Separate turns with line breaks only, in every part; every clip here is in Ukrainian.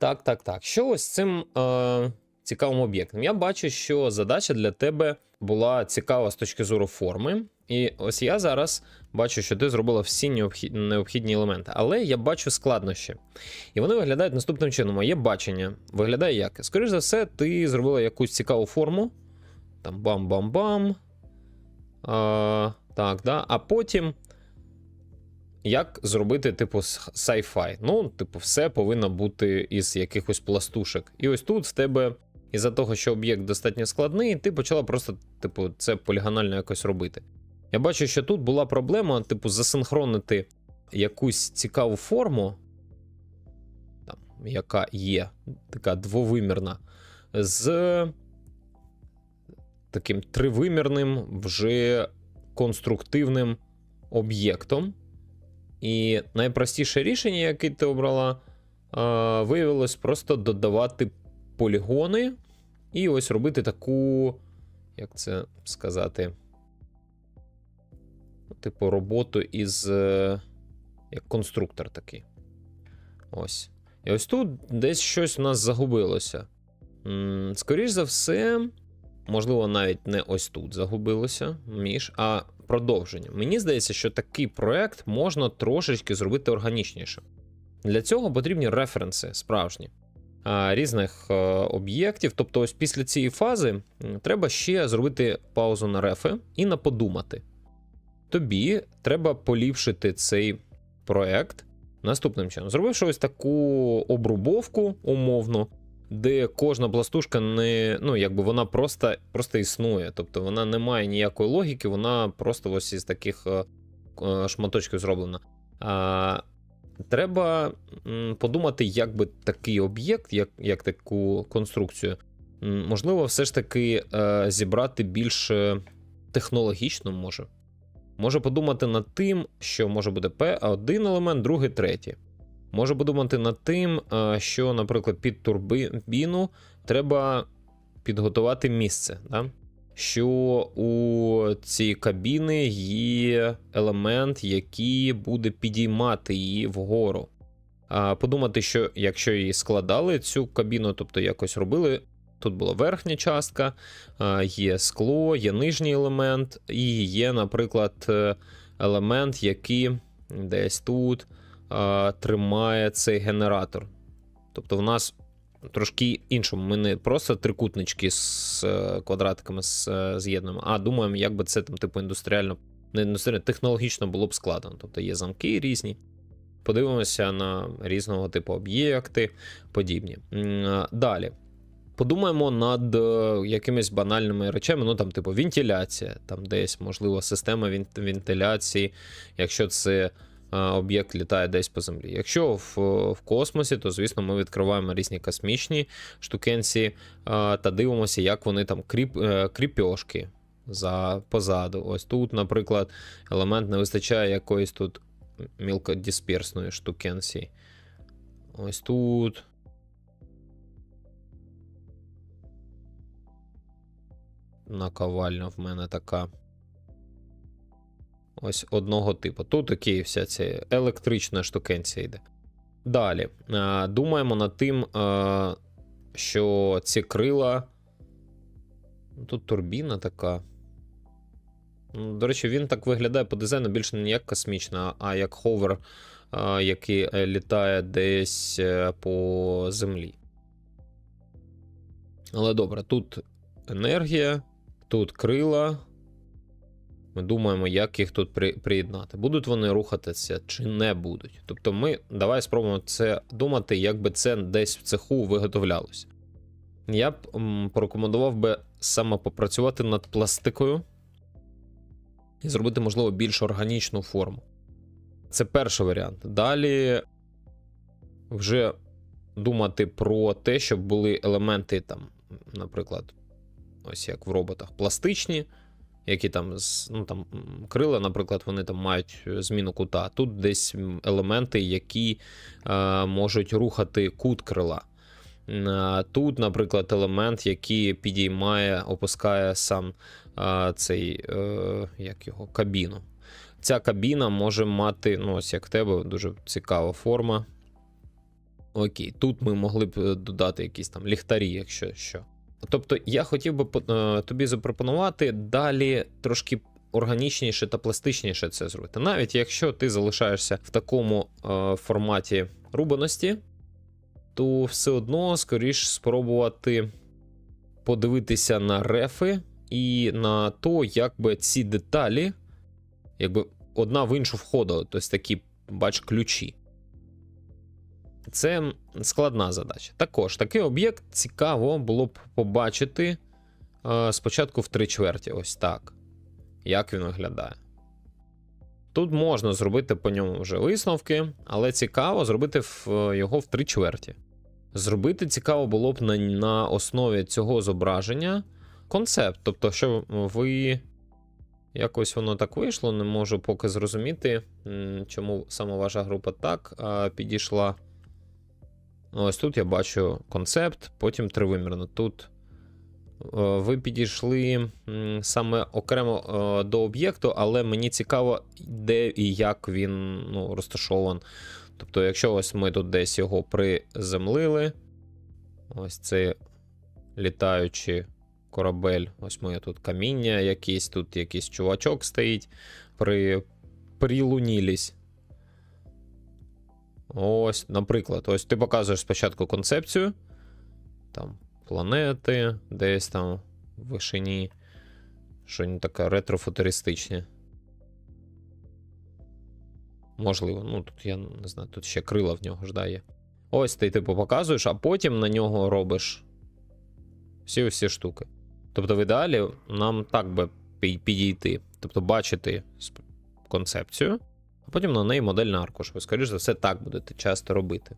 Так, так, так. Що ось цим е, цікавим об'єктом? Я бачу, що задача для тебе була цікава з точки зору форми. І ось я зараз бачу, що ти зробила всі необхідні елементи. Але я бачу складнощі. І вони виглядають наступним чином. Моє бачення виглядає як? Скоріше за все, ти зробила якусь цікаву форму. Там бам-бам-бам. А, так, да. А потім. Як зробити, типу, sci-fi? Ну, типу, все повинно бути із якихось пластушек. І ось тут в тебе, із-за того, що об'єкт достатньо складний, ти почала просто, типу, це полігонально якось робити. Я бачу, що тут була проблема, типу, засинхронити якусь цікаву форму, там, яка є, така двовимірна, з таким тривимірним, вже конструктивним об'єктом. І найпростіше рішення, яке ти обрала, виявилось просто додавати полігони і ось робити таку, як це сказати, ну, типу, роботу із е, як конструктор такий. Ось. І ось тут десь щось у нас загубилося. М, Скоріш за все, можливо, навіть не ось тут загубилося між, а продовження. Мені здається, що такий проект можна трошечки зробити органічніше. Для цього потрібні референси справжні різних е, об'єктів. Тобто, ось після цієї фази треба ще зробити паузу на рефи і на подумати. Тобі треба поліпшити цей проект наступним чином. Зробивши ось таку обрубовку умовну, де кожна пластушка не, ну, якби вона просто, просто існує. Тобто вона не має ніякої логіки, вона просто ось із таких е, е, шматочків зроблена. А, треба подумати, як би такий об'єкт, як, як таку конструкцію, можливо, все ж таки е, зібрати більш технологічно, може. Може подумати над тим, що може бути П, один елемент, другий, третій. Може подумати над тим, е, що, наприклад, під турбіну треба підготувати місце. Да? Що у цій кабіни є елемент, який буде підіймати її вгору. Подумати, що якщо її складали, цю кабіну, тобто якось робили, тут була верхня частка, є скло, є нижній елемент, і є, наприклад, е, елемент, який десь тут а, тримає цей генератор. Тобто, в нас трошки іншому. Ми не просто трикутнички з е, квадратиками е, з'єднуємо, а думаємо, як би це там, типу, індустріально, не індустріально, технологічно було б складено. Тобто є замки різні. Подивимося на різного типу об'єкти, подібні. Далі. Подумаємо над е, якимись банальними речами, ну там, типу, вентиляція, там десь, можливо, система вен- вентиляції, якщо це е, об'єкт літає десь по землі. Якщо в, в космосі, то звісно ми відкриваємо різні космічні штукенці е, та дивимося, як вони там кріп, е, кріпьошки за позаду. Ось тут, наприклад, елемент не вистачає якоїсь тут мілкодисперсної штукенції. Ось тут. Наковальня в мене така. Ось одного типу. Тут окей, вся ця електрична штукенція йде. Далі. Думаємо над тим, що ці крила. Тут турбіна така. Ну, До речі, він так виглядає по дизайну більше не як космічна, а як ховер, який е, літає десь е, по землі. Але добре, тут енергія, тут крила. Ми думаємо, як їх тут при, приєднати. Будуть вони рухатися чи не будуть. Тобто, ми давай спробуємо це думати, як би це десь в цеху виготовлялося. Я б м, порекомендував би саме попрацювати над пластикою і зробити, можливо, більш органічну форму. Це перший варіант. Далі вже думати про те, щоб були елементи, там, наприклад, ось як в роботах, пластичні, які там, ну, там крила, наприклад, вони там мають е, зміну кута. Тут десь елементи, які е, можуть рухати кут крила. Тут, наприклад, елемент, який підіймає, опускає сам а, цей е, як його, кабіну. Ця кабіна може мати, ну, ось як в тебе, дуже цікава форма. Окей, тут ми могли б е, додати якісь там ліхтарі, якщо що. Тобто, я хотів би е, тобі запропонувати далі трошки органічніше та пластичніше це зробити. Навіть якщо ти залишаєшся в такому е, форматі рубаності, то все одно скоріш спробувати подивитися на рефи і на то, як би ці деталі, якби одна в іншу входила, тобто такі, бач, ключі. Це складна задача. Також такий об'єкт цікаво було б побачити е, спочатку в три чверті, ось так. Як він виглядає. Тут можна зробити по ньому вже висновки, але цікаво зробити е, його в три чверті. Зробити цікаво було б на, на основі цього зображення концепт. Тобто, що ви. Якось воно так вийшло, не можу поки зрозуміти, чому саме ваша група так а, підійшла. Ну, Ось тут я бачу концепт, потім тривимірно. Тут е, ви підійшли саме окремо е, до об'єкту, але мені цікаво, де і як він ну, розташований. Тобто, якщо ось ми тут десь його приземлили, ось це літаючий корабель, ось моє тут каміння, якийсь, тут якийсь чувачок стоїть, при, прилунілись. Ось, наприклад, ось ти показуєш спочатку концепцію. Там планети, десь там в вишині. Щось таке ретрофутуристичне. Можливо, ну тут я не знаю, тут ще крила в нього ж да. Ось ти типу показуєш, а потім на нього робиш всі всі штуки. Тобто, в ідеалі нам так би підійти. Тобто, бачити концепцію, а потім на неї модель на аркуш. Ви, скоріш за все, так будете часто робити.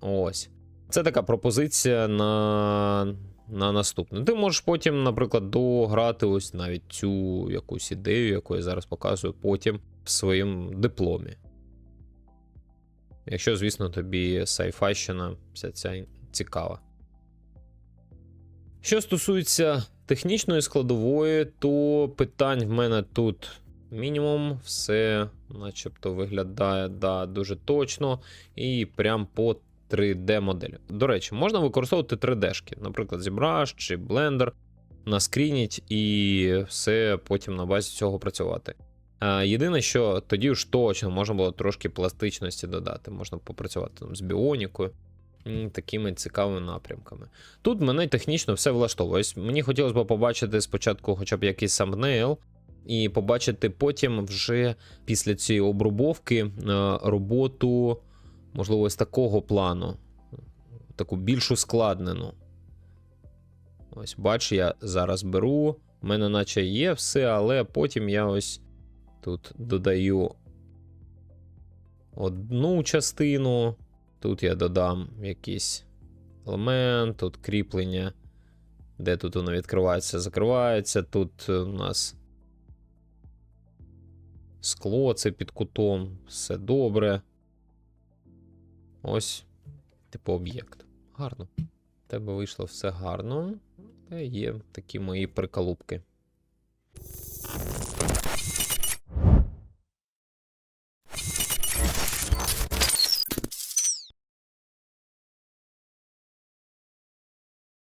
Ось. Це така пропозиція на, на наступне. Ти можеш потім, наприклад, дограти ось навіть цю якусь ідею, яку я зараз показую, потім в своєму дипломі. Якщо, звісно, тобі сайфайщина вся ця цікава. Що стосується технічної складової, то питань в мене тут мінімум, все начебто виглядає да, дуже точно і прям по 3D моделі. До речі, можна використовувати 3D-шки, наприклад, ZBrush чи Blender, наскрініть і все потім на базі цього працювати. Єдине, що тоді ж точно можна було трошки пластичності додати, можна попрацювати там, з біонікою, такими цікавими напрямками. Тут мене технічно все влаштовує. Мені хотілося б побачити спочатку хоча б якийсь самнейл, і побачити потім вже після цієї обробовки е, роботу, можливо, з такого плану, таку більш ускладнену. Ось, бач, я зараз беру. У мене наче є все, але потім я ось тут додаю одну частину. Тут я додам якийсь елемент, тут кріплення, де тут воно відкривається, закривається. Тут у нас скло, це під кутом, все добре. Ось, типу, об'єкт. Гарно. В тебе вийшло все гарно. Та є такі мої приколупки.